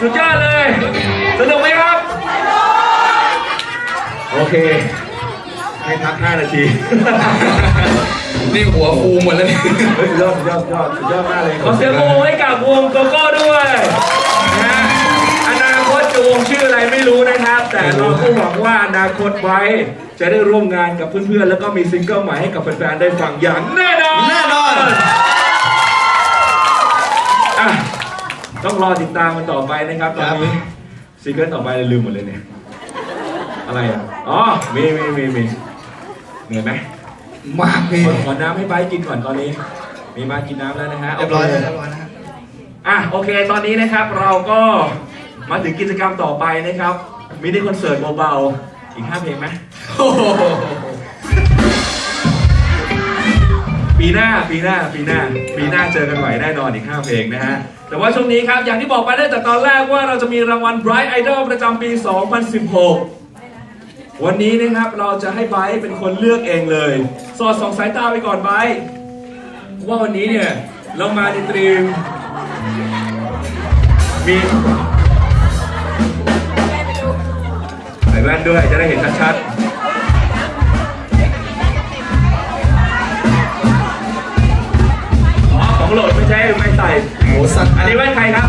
สุดยอดเลย สนุกไหมครับ โอเค ให้พัก5นาที นี่หัวฟูหมดแล้วเนี่ยเฮ้ยสุดยอดสุดยอดสุดยอดสุดยอดมากเลยขอเสียงปรบมือให้กับวงโกโก้ด้วยนะฮะอนาคตจะวงชื่ออะไรไม่รู้นะครับ แต่เราก็หวังว่าอนาคตไว้จะได้ร่วมงานกับเพื่อนๆ แล้วก็มีซิงเกิลใหม่ให้กับแฟนๆ ได้ฟังอย่างแน่นอน แน่นอน ต้องรอติดตามมันต่อไปนะครับตอนนี้ซิงเกิลต่อไปเลยลืมหมดเลยเนี่ยอะไรอะอ๋อมีมีมีมีเหนื่อยไหมมากพี่ขอขอน้ำให้ไบร์ทกินก่อนตอนนี้ มีมากินน้ำแล้วนะฮะเรียบร้อยโคแล้วเรียบร้อยนะฮะอะโอเคตอนนี้นะครับเราก็มาถึงกิจกรรมต่อไปนะครับมินิคอนเสิร์ตเบาๆอีก5เพลงไหมโอ้ หปีหน้าปีหน้าปีหน้าปีหน้าเจอกันไหวแน่นอนอีก5เพลงนะฮะแต่ว่าช่วงนี้ครับอย่างที่บอกไปตั้งแต่ตอนแรกว่าเราจะมีรางวัล Bright Idol ประจำปี 2016 วันนี้นะครับเราจะให้ไบร์เป็นคนเลือกเองเลย สอดสองสายตาไปก่อนไบร์ว่าวันนี้เนี่ยเรามาในตรีมมีใส่แว่นด้วยจะได้เห็นชัดๆ ส่โหสัตว์อันนี้แว่นใครครับ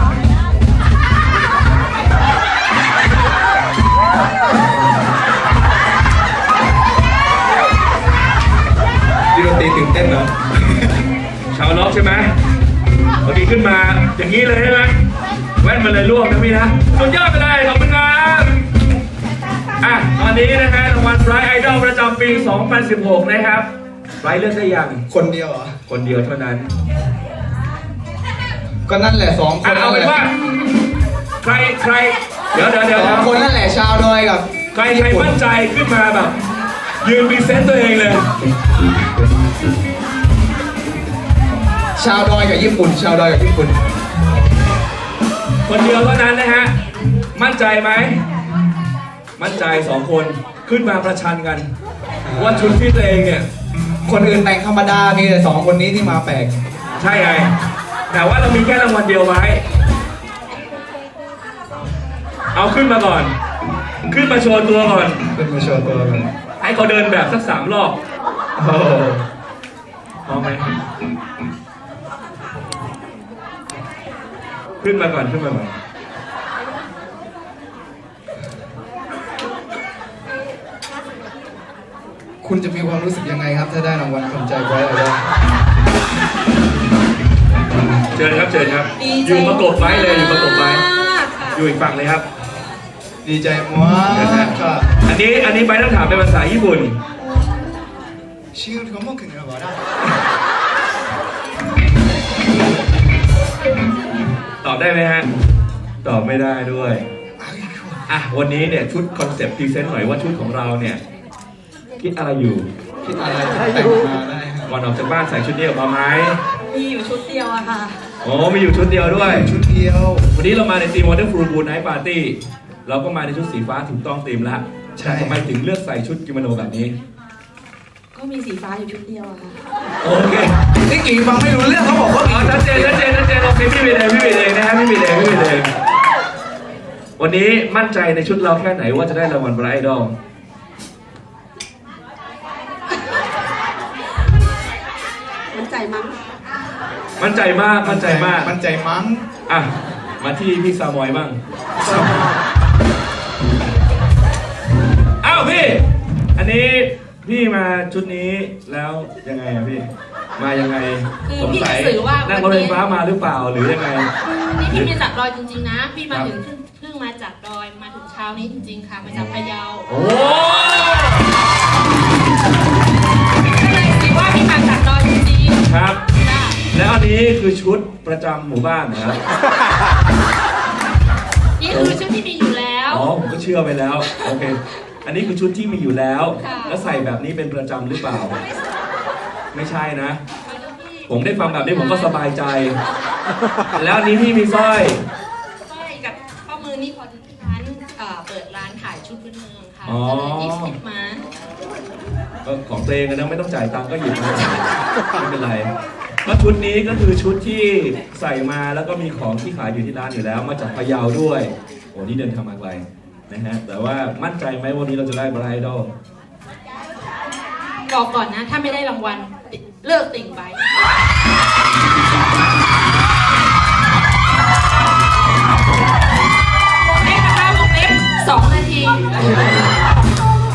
พี่ดนตรีตื่นเต้นเหรอชาวล็อกใช่ไหมเมื่อกี้ขึ้นมาอย่างนี้เลยใช่ไหมแว่นมันเลยร่วงนะพี่นะสุดยอดไปเลยขอบคุณครับอะตอนนี้นะฮะรางวัล Bright Idol ประจำปี 2016 นะครับไบรท์เลือกได้ยังคนเดียวเหรอ คนเดียวเท่านั้น ก็นั่นแหละสองคอะนเอานั่นเป็นแหละว่า ใครใครเดี๋ยวเดี๋ยวเดี๋ยวสองคนนั่นแหละชาวดอยกับใครใครมั่นใจขึ้นมาแบบ ยืนพรีเซนต์ตัวเองเลย ชาวดอยกับญี่ปุ่น ชาวดอยกับญี่ปุ่น คนเดียวเท่านั้นนะฮะ มั่นใจไหม มั่นใจสองคนขึ้นมาประชันกัน ว่าชุดที่ตัวเองเนี่ย คนอื่นแต่งธรรมดามีแต่สองคนนี้ที่มาแปลก ใช่ไง แต่ว่าเรามีแค่รางวัลเดียวไว้ เอาขึ้นมาก่อน ขึ้นมาโชว์ตัวก่อนเป็นมาโชว์ตัวกันให้เขาเดินแบบสักสามรอบโอ้โหพร้อมไหมขึ้นมาก่อนขึ้นมาก่อนคุณจะมีความรู้สึกยังไงครับ ถ้าได้รางวัลคนใจไว้อะไร เชิญครับเชิญครับ ดีอใจยู่ประกบไว้เลยอยู่ประกบไว้มากค่ะอยู่อีกฝั่งเลยครับดีใจมากค่ะอันนี้อันนี้ไปต้องถามเป็นภาษาญี่ปุ่น ชื่อเขาบอกถึงอะไรวะตอบได้ไหมฮะตอบไม่ได้ด้วยอะวันนี้เนี่ยชุดคอนเซปต์พรีเซนต์หน่อยว่าชุดของเราเนี่ยคิดอะไรอยู่คิดอะไรแต่งมาได้ครับก่อนออกจากบ้านใส่ชุดนี้ออกมาไหมมีอยู่ชุดเดียวอะค่ะ โอ้มีอยู่ชุดเดียวด้วย ชุดเดียว วันนี้เรามาในทีม Wonderful Blue Night Party เราก็มาในชุดสีฟ้าถูกต้องธีมแล้วใช่ ทำไมถึงเลือกใส่ชุดกิโมโนแบบนี้ ก็มีสีฟ้าอยู่ชุดเดียวอะค่ะโอเคนี่กี่ฟังไม่รู้เรื่องเขาบอกว่าอ๋อชัดเจนชัดเจนชัดเจนโอเคพี่วีเดงพี่วีเดงนะฮะพี่วีเดงพี่วีเดงวันนี้มั่นใจในชุดเราแค่ไหนว่าจะได้รางวัลไบรท์ไอดอล มั่นใจมาก มั่นใจมาก มั่นใจมั้ง อะ มาที่พี่ซามอยบ้าง อ้าวพี่ อันนี้พี่มาชุดนี้แล้วยังไงอะพี่ มายังไงคือสงสัยพี่จะสื่อว่านั่งรถไฟฟ้ามาหรือเปล่าหรือยังไง นี่พี่มาจากดอยจริงๆนะ พี่มาครับถึงเพิ่งเพิ่งมาจากดอยมาถึงเช้านี้จริงๆค่ะ มาจากพะเยาโอ้ นนี้คือชุดประจำหมู่บ้านนะครับ นี่คือชุดที่มีอยู่แล้ว อ๋อ ผมก็เชื่อไปแล้ว โอเค อันนี้คือชุดที่มีอยู่แล้ว ค่ะ แล้วใส่แบบนี้เป็นประจำหรือเปล่า ไม่ใช่นะมาดูพี่ผมได้ฟังแบบนี้ผมก็สบายใจ แล้วอันนี้พี่มีสร้อยสร้อยกับข้อมือนี่พอที่ร้านเอ่อเปิดร้านขายชุดพื้นเมืองค่ะอ๋อ ก็เลยหยิบหยิบมา ก็ของตัวเองนะไม่ต้องจ่ายตังค์ก็หยิบมาไม่เป็นไร ก็ชุดนี้ก็คือชุดที่ใส่มาแล้วก็มีของที่ขายอยู่ที่ร้านอยู่แล้ว มาจากพะเยาด้วยโอ้นี่เดินทางมาไกลนะฮะแต่ว่ามั่นใจไหมวันนี้เราจะได้บรายดอลบอกก่อนนะ ถ้าไม่ได้รางวัลเลิกติ่งไปวงเล็บนะคะวงเล็บสองนาที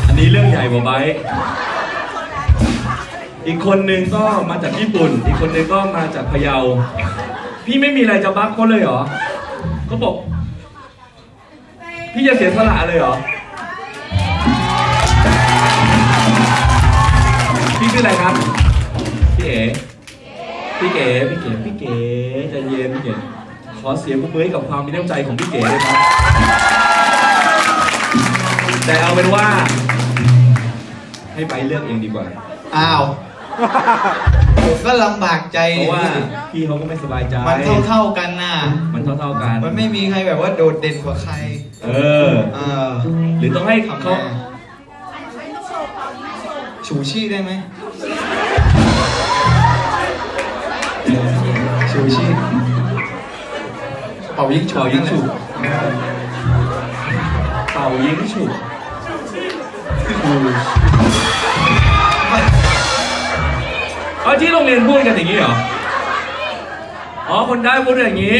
อันนี้เรื่องใหญ่กว่าไบร์ท อีกคนนึงก็มาจากญี่ปุ่น อีกคนนึงก็มาจากพะเยา พี่ไม่มีอะไรจะบัฟเขาเลยเหรอเขาบอก พี่จะเสียสละเลยเหรอ พี่ชื่ออะไรครับ พี่เอ๋พี่เก๋ พี่เก๋ พี่เก๋ใจเย็นพี่เก๋ ขอเสียงปรบมือให้กับความมีน้ำใจของพี่เก๋ด้วยครับ แต่เอาเป็นว่า ให้ไปเลือกเองดีกว่า อ้าว ก็ลำบากใจเพราะว่าพี่เขาก็ไม่สบายใจ มันเท่าๆกันน่ะ มันเท่าๆกัน มันไม่มีใครแบบว่าโดดเด่นกว่าใคร เออ เออหรือต้องให้เขาทำไงชูชี่ได้ไหมชูชี่เป่ายิงฉุบเป่ายิงฉุบเป่ายิงฉุบ เอาที่โรงเรียนพูดกันอย่างนี้เหรอ อ๋อ คนได้พูดอย่างนี้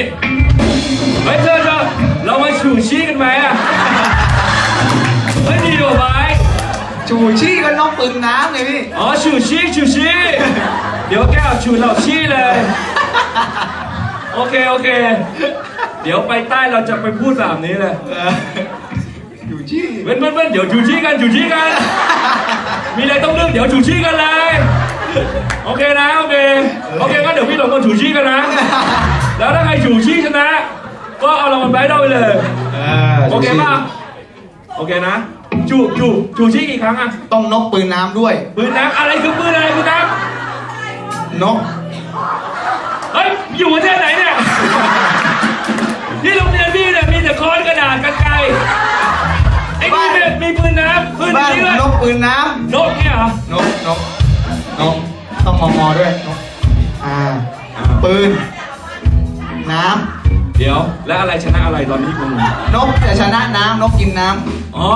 เฮ้ยเธอเธอเรามาฉูชี้กันไหมอะเฮ้ยดีกว่าไหมชูชี่ก็น้องปืนน้ำไงพี่ อ๋อฉูชี้ฉูชี้เดี๋ยวแก้วฉูเราชี้เลย โอเค โอเค เดี๋ยวไปใต้เราจะไปพูดแบบนี้เลยเออชูชี่เว้นเว้นเว้นเดี๋ยวฉูชี้กันฉูชี้กัน มีอะไรต้องเรื่องเดี๋ยวฉูชี้กันเลย โอเคนะโอเคโอเคงั้นเดี๋ยวพี่หลงกันฉูชี้กันนะ แล้วถ้าใครฉูชี้ชนะ ก็เอารางวัลไปได้ไปเลยเออโอเคป่ะโอเคนะจูจูจูชี้กี่ครั้งอะต้องนกปืนน้ำด้วย ปืนน้ำอะไรคือปืนอะไรปืนน้นกำเฮ้ยอยู่ประเทศไหนเนี่ยที่โรงเรียนพี่เนี่ยมีแต่ค้อนกระดาษกันไกรไอ้นี่เนี่ยมีปืนน้ำปืนบ้านนี้ด้วยนกปืนน้นกเนี่ยเหรอำนกนก นกต้องมอมอด้วยนกอ่าอ่าปืน น้เดี๋ยว แล้วอะไรชนะอะไรตอนนี้คุณำนกจะชนะน้ำนกกินน้อ๋อ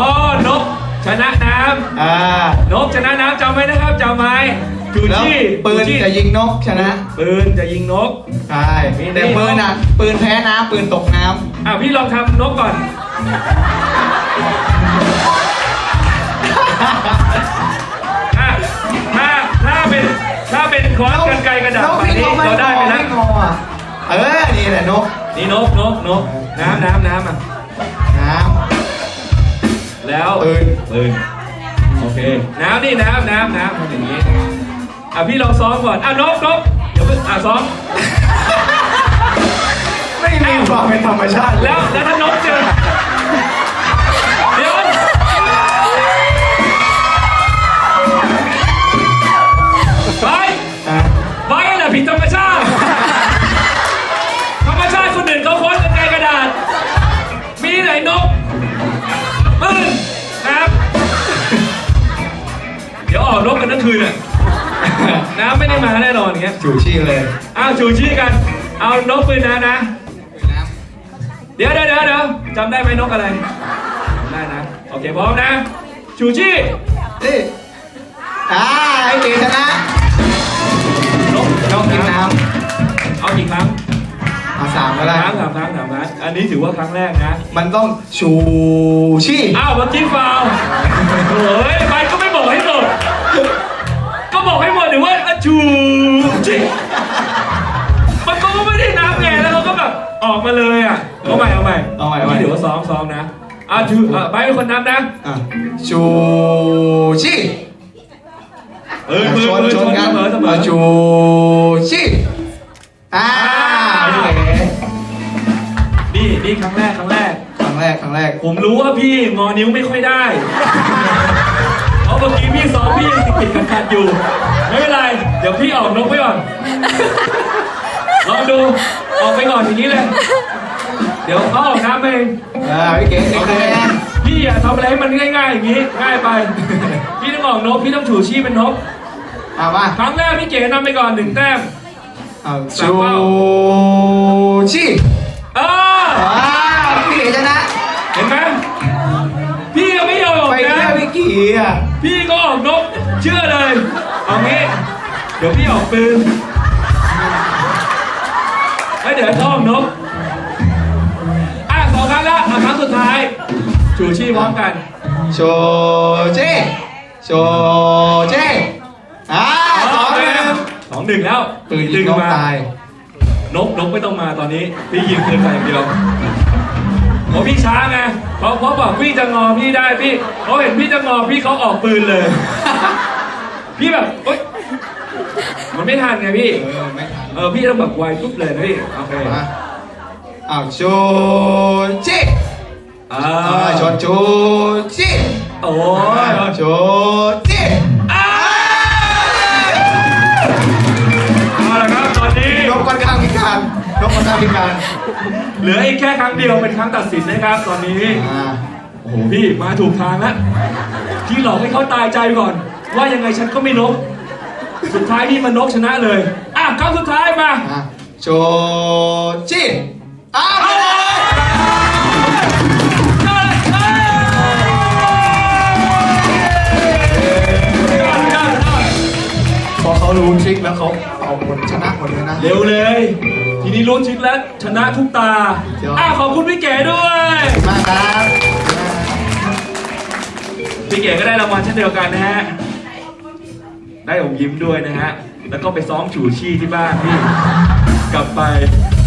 นกชนะน้ำอ่าำนกชนะน้ำจำไว้นะครับจำไว้จูแล้วจี้ปืนจูจี้จะยิงนกชนะปืนจะยิงนก ใช่แต่ปืนอะปืนแพ้น้ำปืนตกน้อะพี่ลองทำนกก่อน ค้อนำกันไกรกระดาษนกแบบที่นี้เขาไม่เรางได้อไปไม่แล้วงออะเออ นี่แหละนก นี่นกนกนกน้ำน้ำน้ำอะ น้แล้วปืนปืนโอเค น้ำนี่น้ำน้ำน้ำทำอย่างนี้ อะพี่ลองซ้อมก่อน อะนกนกเดี๋ยวเพิ่งอะซ้อมำไม่มีความเป็นธรรมชาติ แล้วแล้วถ้านกเจอ จูชี่เลยอ้าวชูชี้กัน เอานกปืนนะนะปืนน้เดี๋ยวเดี๋ยวเดี๋ยวเดี๋ยวจำได้ไหมนกอะไรจำได้นะ โอเคพร้อมนะชูชี้ำนี่อ่าไอ้เก๋ชนะนกนกกินน้เอากี่ครั้งำเอาสามก็ได้ครั้งสามครั้งสามครั้งอันนี้ถือว่าครั้งแรกนะ มันต้องชูชี่อ้าวเมื่อกี้ฟาวล์โอ้ยไปก็ไม่บอกให้หมดก็บอกให้หมดหรือว่าอ่ะชูชิมันก็ไม่ได้นับไงแล้วเขาก็แบบออกมาเลยอะเอาใหม่เอาใหม่เอาใหม่เอาใหม่นี่ถือว่าซ้อมซ้อมนะอะชูอะไปเป็นคนนับนะ อะชูชี่เออมือชนมือชชนนกัเสนมอเสมอ ชูชี่อ่าโอเคนี่นี่ครั้งแรกครั้งแรก ครั้งแรกครั้งแรก ผมรู้ว่าพี่งอนิ้วไม่ค่อยได้ เพราะเมื่อกี้พี่ซ้อมพี่ยังติดๆขัดๆอยู่ไม่ เป็นไรเดี๋ยวพี่ออกนกไปก่อนลองดูออกไปก่อนอย่างนี้เลย เดี๋ยวเขาออกน้ำเองอ่าพี่เก๋เก๋คะแนนพี่อย่าทำอะไรให้มันง่ายๆอย่างนี้ง่ายไป พี่ต้องออกนกพี่ต้องถูชีพเป็นนกอ่ามาครั้งแรกพี่เก๋นำไปก่อนหนึ่งแต้มเอาสามชูเป้าชีเออว้าวพี่เก๋ชนะเห็นไหมพี่ก็ไม่ยอมออกไปนะแค่พี่เก๋อะพี่ก็ออกนกเชื่อเลยเอางี้ เดี๋ยวพี่ออกปืนแล้วเดี๋ยวเขาออกนกอะสองครั้งแล้วอะครั้งสุดท้ายชูชีพพร้อมกัน โชเจโชเจอ่าสองหนึ่งสองหนึ่งแล้วปืนยิงนกมาตาย นกนกไม่ต้องมาตอนนี้ พี่ยิงปืนไปอย่างเดียวเพราะพี่ช้าไงเพราะเพราะบอกพี่จะงอพี่ได้พี่เขาเห็นพี่จะงอพี่เขาออกปืนเลย พี่แบบเฮ้ย มันไม่ทันไงพี่ เออไม่ทันเออพี่ต้องแบบไวปุ๊บเลยนะพี่ โอเคมาอ้าวโชเจอ่าอ่าชนโชเจโอ้ยโชเจอ่าเอาละครับตอนนี้ นกค่อนข้างพิการนกค่อนข้างพิการเหลืออีกแค่ครั้งเดียวเป็นครั้งตัดสินนะครับ ตอนนี้ อ่าโอ้โหพี่มาถูกทางแล้วพี่หลอกให้เขาตายใจก่อน ว่ายังไงฉันก็ไม่นก สุดท้ายพี่มันนกชนะเลย อะครั้งสุดท้ายมาอะโชเจอ้าวเอาเลยเอาเลยเอาเลยยอดยอดยอดพอเขารู้ทริคแล้วเขาเอาหมดชนะหมดเลยนะ เร็วเลย ทีนี้รู้ชิดแล้วชนะทุกตายอดอะขอบคุณพี่เก๋ด้วย มากครับ พี่เก๋ก็ได้รางวัลเช่นเดียวกันนะฮะ ได้อมยิ้มด้วยนะฮะ แล้วก็ไปซ้อมฉูชี่ที่บ้านพี่ กลับไป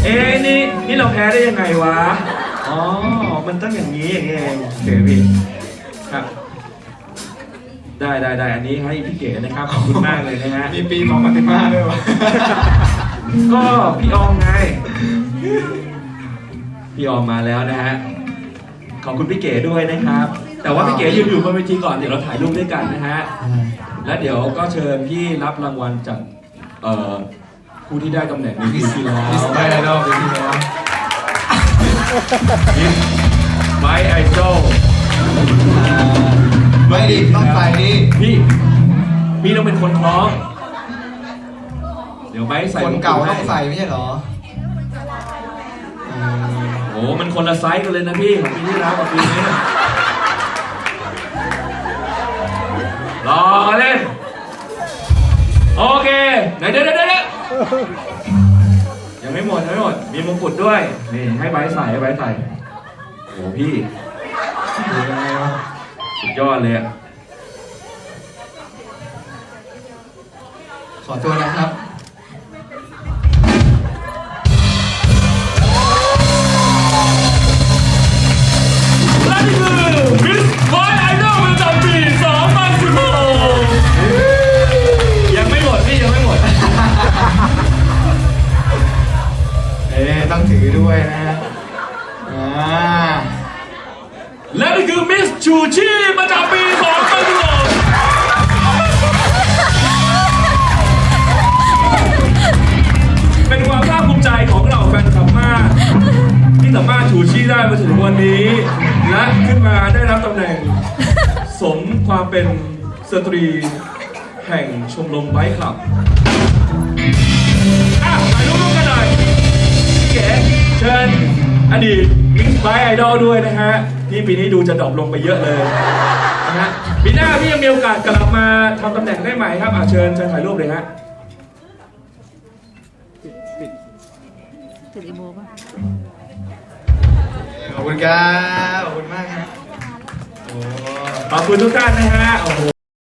เอ๊ะนี่นี่เราแพ้ได้ยังไงวะ อ๋อ มันต้องอย่างนี้อย่างนี้เองโอเคพี่ครับได้ได้ได้อันนี้ให้พี่เก๋นะครับ ขอบคุณมากเลยนะฮะ มีปีของปฏิมาด้วยวะก็พี่ออมไง พี่ออมมาแล้วนะฮะ ขอบคุณพี่เก๋ด้วยนะครับ แต่ว่าพี่เก๋ยืนอยู่บนเวทีก่อน เดี๋ยวเราถ่ายรูปด้วยกันนะฮะ แล้วเดี๋ยวก็เชิญพี่รับรางวัลจากเอ่อผู้ที่ได้ตำแหน่งในปีที่แล้วมิสไบไอดอลปีที่แล้วมิสไบไอดอลไม่ดิต้องใส่ดิพี่พี่ต้องเป็นคนคล้องเดี๋ยวไบร์ทใส่คนเก่าต้องใส่ไม่ใช่เหรอโอ้มันคนละไซส์กันเลยนะพี่ของปีที่แล้วกับปีนี้ รอเล่นโอเคไหนเดี๋ยวเดี๋ยวเดี๋ยวยังไม่หมดยังไม่หมด มีมงกุฎด้วย นี่ให้ใบใส่ให้ใบใส่โอ้พี่ยังไงวะสุดยอดเลยอะขอตัวนะครับ ต้องถือด้วยนะฮะอ่าและนี่คือมิสชูชีประจำปี2016เป็นความภาคภูมิใจของเราแฟนคลับมาก ที่สามารถชูชีได้มาถึงวันนี้ และขึ้นมาได้รับตำแหน่ง สมความเป็นสตรีแห่งชมรมไบค์คลับ อดีตมิสไบไอดอลด้วยนะฮะ ที่ปีนี้ดูจะดรอปลงไปเยอะเลยนะฮะปีหน้าพี่ยังมีโอกาสกลับมาทำตำแหน่งได้ใหม่ครับอะเชิญเชิญถ่ายรูปเลยฮะติดอีโมป่ะขอบคุณครับ ขอบคุณมากครับ ขอบคุณทุกท่านนะฮะ โอ้โห